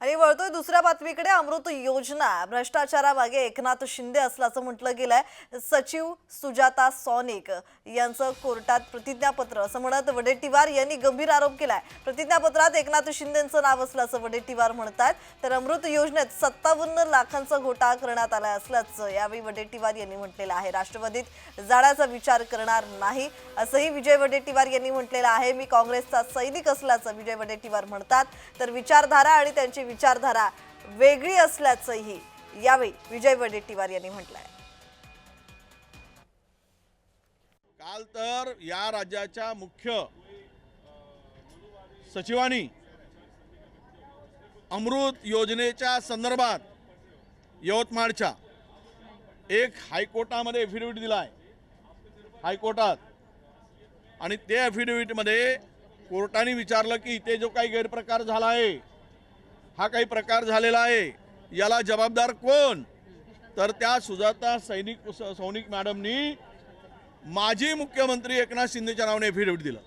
आणि वळतोय दुसऱ्या बातमीकडे अमृत योजना. भ्रष्टाचारामागे एकनाथ शिंदे असल्याचं म्हटलं गेलंय. सचिव सुजाता सॉनिक यांचं कोर्टात प्रतिज्ञापत्र. असं म्हणत वडेट्टीवार यांनी गंभीर आरोप केलाय. प्रतिज्ञापत्रात एकनाथ शिंदेचं नाव असल्याचं वडेट्टीवार म्हणतात तर अमृत योजनेत सत्तावन्न लाखांचा घोटाळा करण्यात आला असल्याचं यावेळी वडेट्टीवार यांनी म्हटलेलं आहे. राष्ट्रवादीत जाण्याचा विचार करणार नाही असंही विजय वडेट्टीवार यांनी म्हटलेलं आहे. मी काँग्रेसचा सैनिक असल्याचं विजय वडेट्टीवार म्हणतात. तर विचारधारा आणि त्यांची विचारधारा वेगळी असल्याचंही यावेळी विजय वडेट्टीवार यांनी म्हटलंय. काल तर या राज्याच्या मुख्य सचिवांनी अमृत योजनेच्या संदर्भात यवतमाळच्या एक हायकोर्टामध्ये ॲफिडेव्हिट दिला आहे हायकोर्टात. आणि ते ॲफिडेव्हिटमध्ये कोर्टाने विचारलं की इथे जो काही गैरप्रकार झाला आहे हा काही प्रकार झालेला आहे. याला जबाबदार कोण? तर त्या सुजाता सैनिक स- सौनिक मॅडमनी माजी मुख्यमंत्री एकनाथ शिंदेच्या नावाने ॲफिडेव्हिट दिलं.